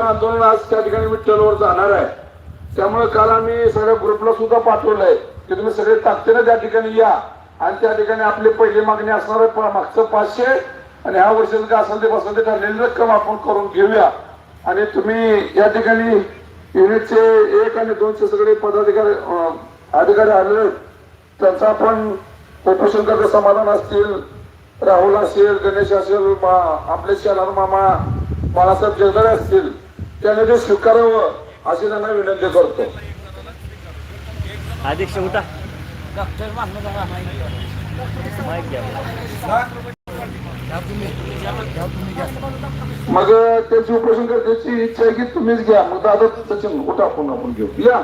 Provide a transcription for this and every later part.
आंदोलन आज त्या ठिकाणी विठ्ठलवर जाणार आहे. त्यामुळे काल आम्ही सगळ्या ग्रुपला सुद्धा पाठवलंय की तुम्ही सगळे ताकदीने त्या ठिकाणी या. आणि त्या ठिकाणी आपली पहिली मागणी असणार आहे मागचं पाचशे. आणि ह्या वर्षाचं काय असेल ते बसेल ते ठरलेली रक्कम आपण करून घेऊया. आणि तुम्ही या ठिकाणी युनिटचे एक आणि दोनचे सगळे पदाधिकारी अधिकारी आले आहेत. त्यांचा आपण उपोषण करता समाधान असतील राहुल असेल गणेश असेल आपले शेलार मामा बाळासाहेब जगदाळे असतील. त्याने ते स्वीकारावं अशी त्यांना विनंती करतो. अध्यक्ष उठा. माईक घ्या. मग त्याची उपोषण करण्याची इच्छा आहे की तुम्हीच घ्या. मग दादा सचिन कुठं आपण आपण घेऊ. या.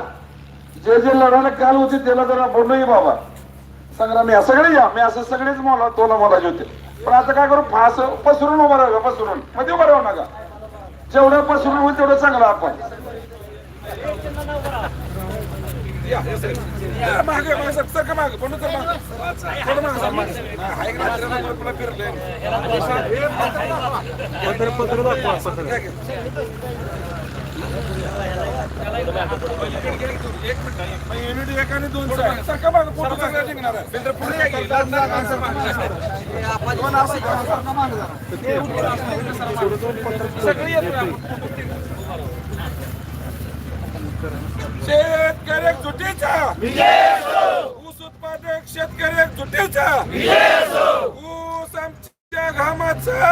जे जे लढायला काल होते त्याला जरा बोलू बाबा. संग्राम या सगळे या. मी असं सगळेच मला तोला बोलायचे होते. पण आता काय करू? फास पसरून उभं राहा पसरून. मध्ये उभं राहू नका. जेवढं पसरून होईल तेवढं चांगलं आपण. मागे पण युनिट एक आणि दोन सरका मागे फोटो चांगला आहे पुढे या की. दोन असं येत शेतकरी जुटीचा ऊस उत्पादक शेतकरी जुटीचा ऊस आमच्या घामाचा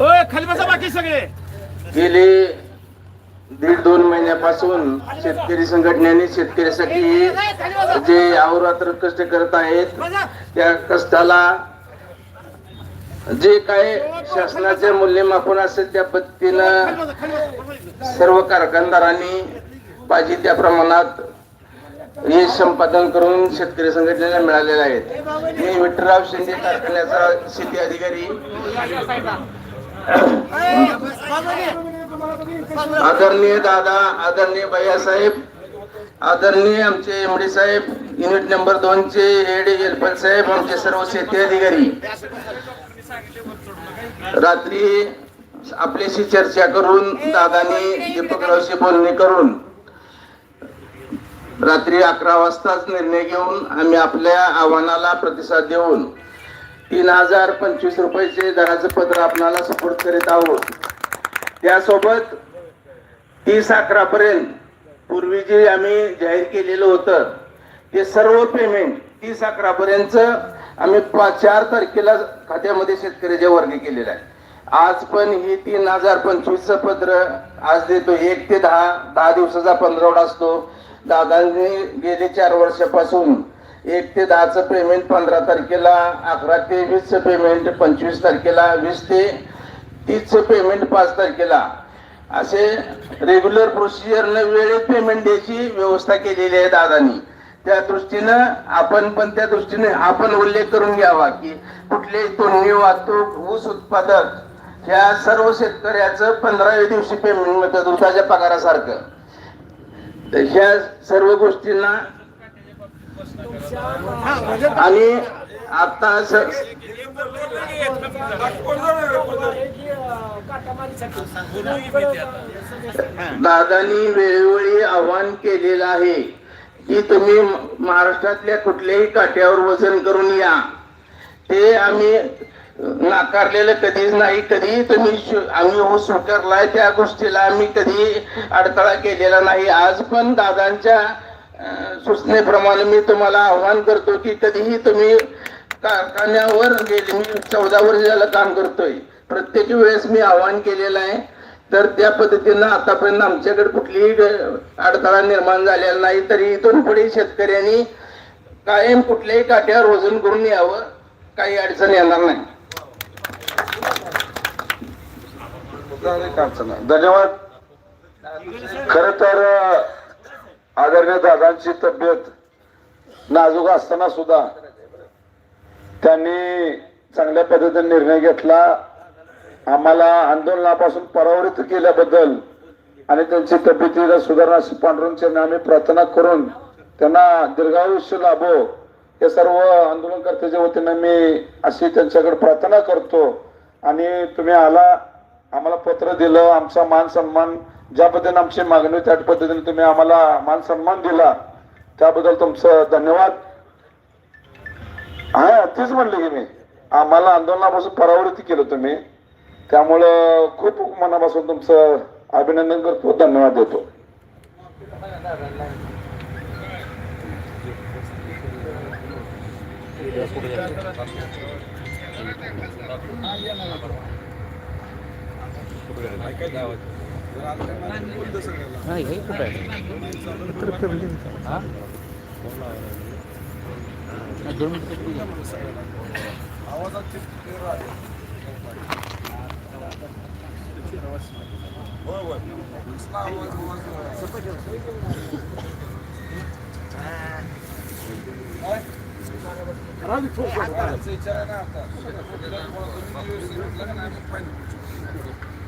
बसा बाकी सगळे. गेले दीड दोन महिन्यापासून शेतकरी संघटनेने शेतकऱ्यासाठी जे अहोरात्र कष्ट करत आहेत त्या कष्टाला जे काय शासनाचे मूल्यमापन असेल त्या पद्धतीनं सर्व कारखानदारांनी पाहिजे त्या प्रमाणात हे संपादन करून शेतकरी संघटनेला मिळालेले आहेत मी विठ्ठलराव शिंदे कारखान्याचा शेती अधिकारी. आदरणीय दादा आदरणीय भैयासाहेब आदरणीय आमचे एमडी साहेब युनिट नंबर दोन चे एडी एलपल साहेब आमचे सर्व शेती अधिकारी. रात्री आपल्याशी चर्चा करून दादानी दीपकरावशी बोलणी करून रात्री अकरा वाजताच निर्णय घेऊन आम्ही आपल्या आव्हानाला प्रतिसाद देऊन तीन हजार पंचवीस रुपयाचे दराचं पत्र आपणाला सपोर्ट करीत आहोत. त्यासोबत तीस अकरापर्यंत पूर्वी जे आम्ही जाहीर केलेलं होतं ते सर्व पेमेंट तीस अकरापर्यंत आम्ही पाच चार तारखेला खात्यामध्ये शेतकऱ्याचे वर्ग केलेला आहे. आज पण ही तीन हजार पंचवीसचं पत्र आज देतो. एक ते दहा दहा दिवसाचा पंधरवडा असतो. दादांनी गेले चार वर्षापासून एक ते दहाचं पेमेंट पंधरा तारखेला अकरा ते वीसचं पेमेंट पंचवीस तारखेला वीस ते तीसचं पेमेंट पाच तारखेला. असे रेग्युलर प्रोसिजरनं वेळेत पेमेंट द्यायची व्यवस्था केलेली आहे दादानी. त्या दृष्टीनं आपण पण त्या दृष्टीने आपण उल्लेख करून घ्यावा की कुठले तोडणी वाहतूक ऊस उत्पादक ह्या सर्व शेतकऱ्याचं पंधराव्या दिवशी पेमेंट मिळतं दुधाच्या पगारासारखं. ह्या सर्व गोष्टींना आणि आता दादानी वेळोवेळी आव्हान केलेलं आहे की तुम्ही महाराष्ट्रातल्या कुठल्याही काट्यावर वजन करून या. ते आम्ही नाकारलेलं कधीच नाही कधी तुम्ही आम्ही हो स्वीकारलाय त्या गोष्टीला आम्ही कधी अडथळा केलेला नाही. आज पण दादांच्या सूचनेप्रमाणे मी तुम्हाला आव्हान करतो की कधीही तुम्ही कारखान्यावर गेले मी चौदा वर्ष काम करतोय. प्रत्येक वेळेस मी आव्हान केलेलं आहे. तर त्या पद्धतीनं आतापर्यंत आमच्याकडे कुठलीही अडथळा निर्माण झालेला नाही तरी इथून पुढे शेतकऱ्यांनी कायम कुठल्याही काठ्यावर वजन करून यावं काही अडचण येणार नाही. धन्यवाद. खर तर आदरणीय दादांची तब्येत नाजूक असताना सुद्धा त्यांनी चांगल्या पद्धतीने निर्णय घेतला. आम्हाला आंदोलनापासून परावृत्त केल्याबद्दल आणि त्यांची तब्येतीला सुधारणा अशी पांडुरंग आम्ही प्रार्थना करून त्यांना दीर्घायुष्य लाभो. हे सर्व आंदोलनकर्त्याच्या वतीनं मी अशी त्यांच्याकडे प्रार्थना करतो. आणि तुम्ही आला आम्हाला पत्र दिलं आमचा मान सन्मान ज्या पद्धतीने आमची मागणी त्या पद्धतीने तुम्ही आम्हाला मान सन्मान दिला. त्याबद्दल तुमचं धन्यवाद. हा तीच म्हणले की मी. आम्हाला आंदोलनापासून परावृत्ती केलं तुम्ही. त्यामुळं खूप मनापासून तुमचं अभिनंदन करतो धन्यवाद देतो. नाही हे कुठं आहे? दोन मिनिट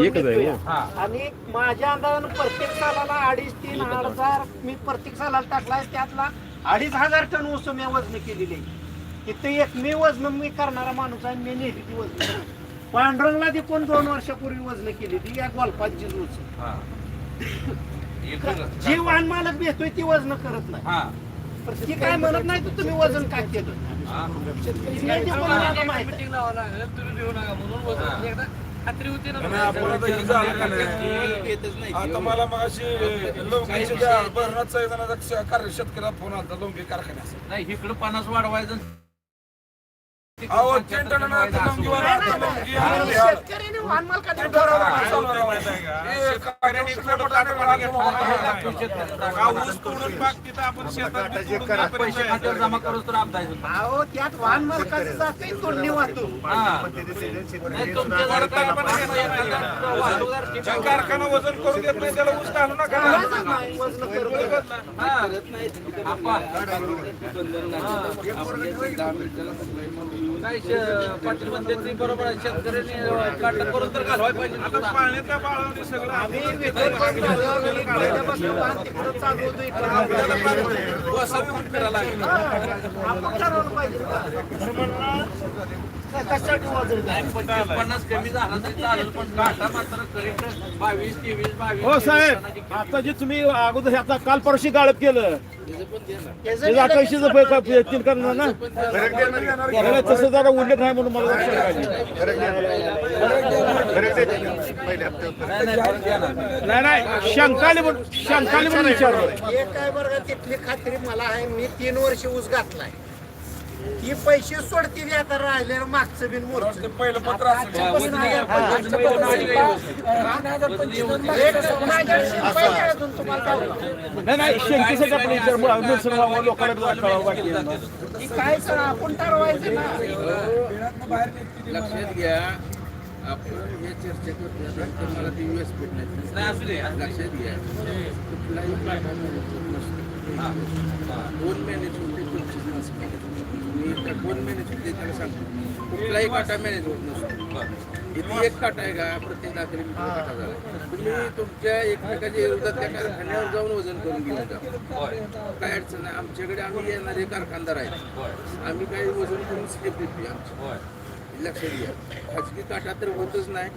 एकच आहे आणि माझ्या अंदाजानं प्रत्येक सालाला अडीच तीन हजार मी प्रत्येक सालाला टाकलाय त्यातला अडीच हजार टन ऊस मी वजन केलेली आहे. तिथे एक मी वजन मी करणारा माणूस आहे मी नेहमी वजन पांडुरंगला ती कोण दोन वर्षापूर्वी वजन केली ती या गोलपाची ऊस जी वाहन मालक भेटतोय ती वजन करत नाही हा. पण ती काय म्हणत नाही तर तुम्ही वजन काय केलं. शेतकरी नाही ते कोणाला माहीत आहे. येतच नाही. आता मला मग अशी शेतकऱ्याला फोन आला लोंगी कारखान्याचा नाही इकडं पन्नास वाढवायचं अहो हे. हा ऊस तोडून पाक तिथं आपण शेतात पैसे खात्यावर जमा तर अहो त्यात वाहन मालकाचं जाते तोडणी वाहतूक हा. नाही, कारखाना वजन करू देत नाही त्याला ऊस घालू नका नाही, वजन करत हा. आपण. काय श- पाटील म्हणते ते बरोबर आहे शेतकऱ्यांनी काटा करून तर घालवायला पाहिजे आता पाण्याच्या बाळावणी सगळं आम्ही विकत पण झालं, मी पहिल्यापासून वाहन तिकडं चालवतो, इकडं आपल्याला काय म्हणायचं? वसाहत करायला लागेल आपण ठरवलं पाहिजे का? काय कशासाठी वजन करायचं? पंचवीस पन्नास कमी झाला तरी चालेल पण काटा मात्र करेक्ट बावीस तेवीस बावीस हो साहेब आता जे तुम्ही अगोदर आता काल परशी गाळप केलं त्याचं ते अठ्ठावीसशे तीन करणार ना? नाही, तसं जरा उल्लेख नाही म्हणून मला लक्षात आलं. नाही. नाही. शंकाले म्हणून शंकाले म्हणून विचारलं हे काय बरं का, तिथली खात्री मला आहे मी तीन वर्ष ऊस घातलाय. ही पैसे सोडतील आता राहिलेलं मागचं बिन मोरचं पहिलं पत्र. नाही नाही शंकेसाठी आपण विचार निरसन व्हावं, लोकांना कळावं बाकी ही काय सर आपण ठरवायचं ना. लक्षात घ्या. आपण हे चर्चा करतो मला ती नाही. लक्षात घ्या. कुठलाही दोन पंचवीस दिवस मी दोन मॅनेज होते त्याला सांगतो कुठलाही काटा मॅनेज होत नसतो इथे एक काटा आहे का प्रत्येक दाखले काटा झाला तुम्ही तुमच्या एकमेकाच्या विरोधात त्या कारखान्यावर जाऊन वजन करून घेऊन जा काय अडचण नाही आमच्याकडे आम्ही येणारे कारखानदार आहेत आम्ही काही वजन करून स्लिप देतो आमची लक्षात घ्या खाजगी काटा तर होतच नाही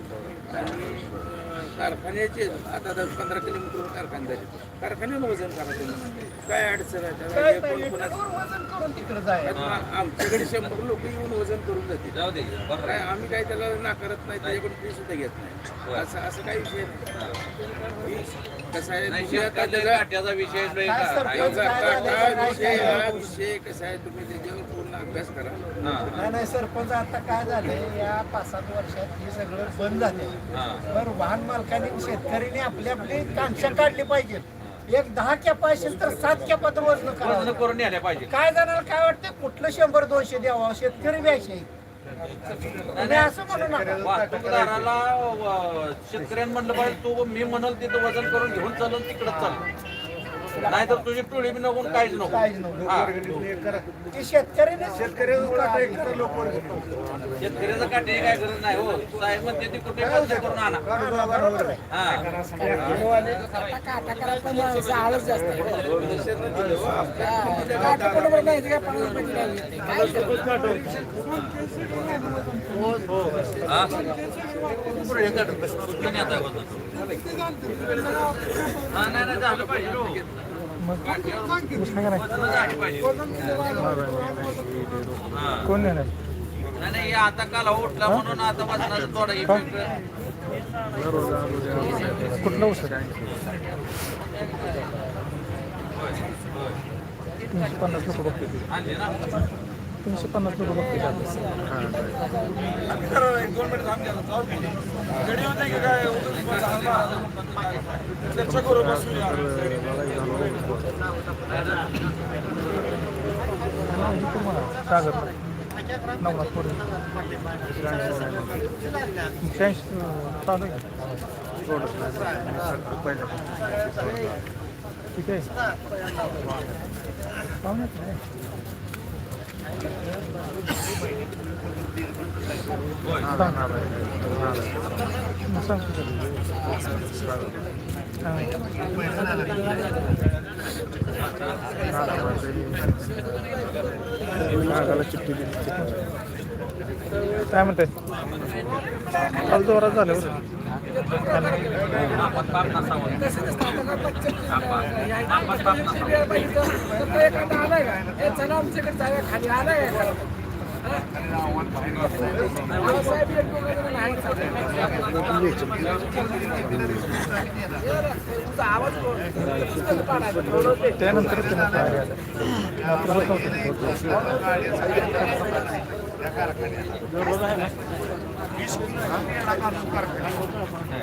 आणि कारखान्याचे आता आता पंधरा किलोमीटर कारखाने झाले कारखान्यानं वजन करायचं काय अडचण आहे? त्याला? हे आमच्याकडे शंभर लोक येऊन वजन करून जाते काय आम्ही काय त्याला नाकारत नाही त्याच्याकडून फी सुद्धा घेत नाही. असं असं काही विषय नाही. कसं आहे? हा? विषय कसा आहे? तुम्ही त्याच्यावर पूर्ण अभ्यास करा. नाही नाही सरपंच आता काय झालंय या पाच सात वर्षात हे सगळं बंद झाले बरं वाहन मालकाने शेतकऱ्यांनी आपली आपली कांक्षा काढली पाहिजे. एक दहा कॅपा असेल तर सात कॅपात वजन वजन करावं करून पाहिजे. काय जणांना काय वाटतं कुठलं शंभर दोनशे द्यावं? शेतकरी द्यायचे तुम्ही असं म्हणू नका. शेतकऱ्यांनी म्हणलं पाहिजे तू मी म्हणल तिथं वजन करून घेऊन चालून तिकडं चाल नाहीतर तुझी टोळी बी नको काहीच नको. काहीच नको. हा. ते शेतकऱ्याने शेतकरी लोक शेतकऱ्याचं काटे काय गरज नाही हो. साहेब म्हणते ते कुठे वजन करून आणा. आहे. हा. हा? कुठं वजन? हा, नाही, नाही, हो. पाहिजे. हा. कोण देणार नाही, आता काल उठला म्हणून आता वजनाचं थोडा इफेक्ट कुठलं औषध तीनशे पन्नास लोक बघते तीनशे पन्नास लोक बघते काय सागर नवनाथ पोरे शहाऐंशी चालू आहे. ठीक आहे पाहुण्यात नाही. मग सांगतो नागाला चिठ्ठी दिली काय म्हणते काल जोरात झालं बरं. आपण पाप त्यानंतर त्यांना आपलं होत नव्हतं.